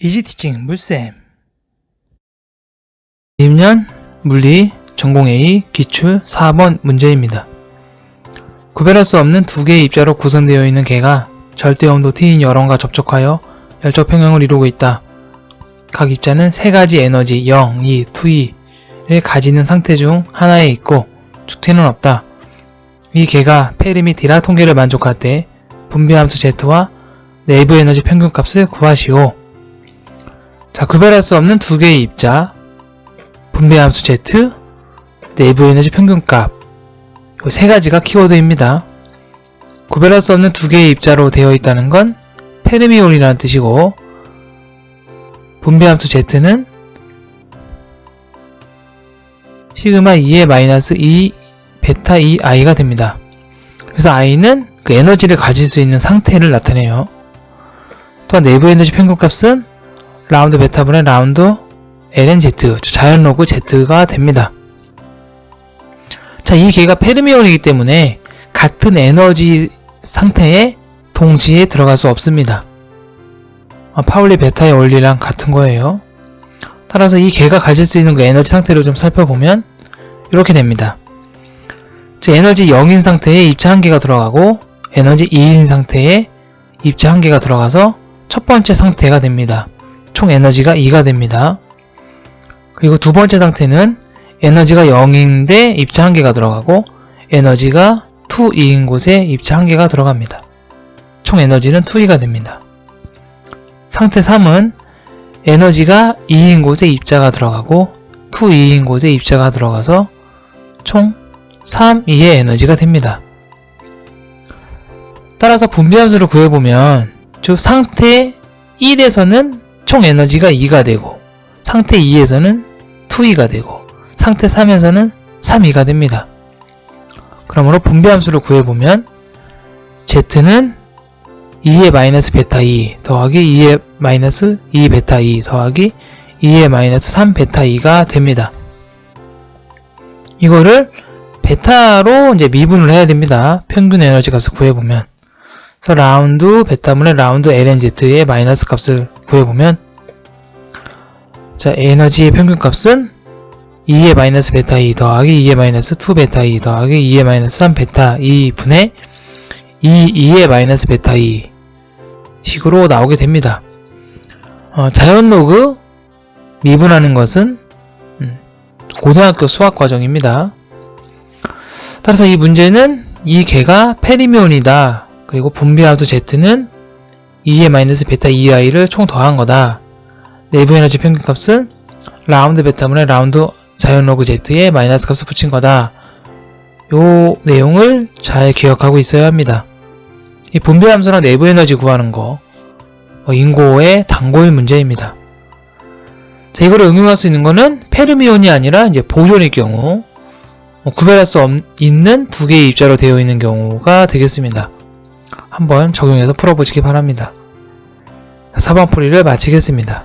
이지티칭 물쌤 2년 물리 전공 A 기출 4번 문제입니다. 구별할 수 없는 두 개의 입자로 구성되어 있는 개가 절대 온도 T인 열원과 접촉하여 열적 평형을 이루고 있다. 각 입자는 세 가지 에너지 0, 2, 2를 가지는 상태 중 하나에 있고 축태는 없다. 이 개가 페르미 디라 통계를 만족할 때 분비함수 Z와 내부 에너지 평균값을 구하시오. 자, 구별할 수 없는 두 개의 입자, 분배함수 Z, 내부 에너지 평균값, 이 세 가지가 키워드입니다. 구별할 수 없는 두 개의 입자로 되어 있다는 건 페르미온이라는 뜻이고, 분배함수 Z는 시그마 2의 마이너스 2 베타 2 i가 됩니다. 그래서 i는 그 에너지를 가질 수 있는 상태를 나타내요. 또한 내부 에너지 평균값은 라운드 베타분의 라운드 LNZ, 자연 로그 Z가 됩니다. 자, 이 개가 페르미온이기 때문에 같은 에너지 상태에 동시에 들어갈 수 없습니다. 아, 파울리 베타의 원리랑 같은 거예요. 따라서 이 개가 가질 수 있는 그 에너지 상태를 좀 살펴보면 이렇게 됩니다. 즉, 에너지 0인 상태에 입자 1개가 들어가고 에너지 2인 상태에 입자 1개가 들어가서 첫 번째 상태가 됩니다. 총 에너지가 2가 됩니다. 그리고 두 번째 상태는 에너지가 0인데 입자 1개가 들어가고 에너지가 2, 2인 곳에 입자 1개가 들어갑니다. 총 에너지는 2, 2가 됩니다. 상태 3은 에너지가 2인 곳에 입자가 들어가고 2, 2인 곳에 입자가 들어가서 총 3, 2의 에너지가 됩니다. 따라서 분비함수를 구해보면 즉 상태 1에서는 총 에너지가 2가 되고 상태 2에서는 2, 2가 되고 상태 3에서는 3, 2가 됩니다. 그러므로 분배함수를 구해보면 Z는 2의 마이너스 베타 2 더하기 2의 마이너스 2 베타 2 더하기 2의 마이너스 3 베타 2가 됩니다. 이거를 베타로 이제 미분을 해야 됩니다. 평균 에너지 값을 구해보면 그래서 라운드 베타분의 라운드 LNZ의 마이너스 값을 구해보면 자 에너지의 평균값은 2의 마이너스 베타 2 더하기 2의 마이너스 2 베타 2 더하기 2의 마이너스 3 베타 2 분의 2, 2의 마이너스 베타 2 식으로 나오게 됩니다. 어, 자연 로그 미분하는 것은 음, 고등학교 수학 과정입니다. 따라서 이 문제는 이 개가 페리미온이다. 그리고 분비함수 Z는 2의 마이너스 베타 2i를 총 더한 거다. 내부 에너지 평균값은 라운드 베타분의 라운드 자연 로그 Z의 마이너스 값을 붙인 거다. 요 내용을 잘 기억하고 있어야 합니다. 이 분배함수랑 내부 에너지 구하는 거 어, 인고의 단고일 문제입니다. 자, 이거를 응용할 수 있는 거는 페르미온이 아니라 이제 보존일 경우 어, 구별할 수 없, 있는 두 개의 입자로 되어 있는 경우가 되겠습니다. 한번 적용해서 풀어보시기 바랍니다. 4번 풀이를 마치겠습니다.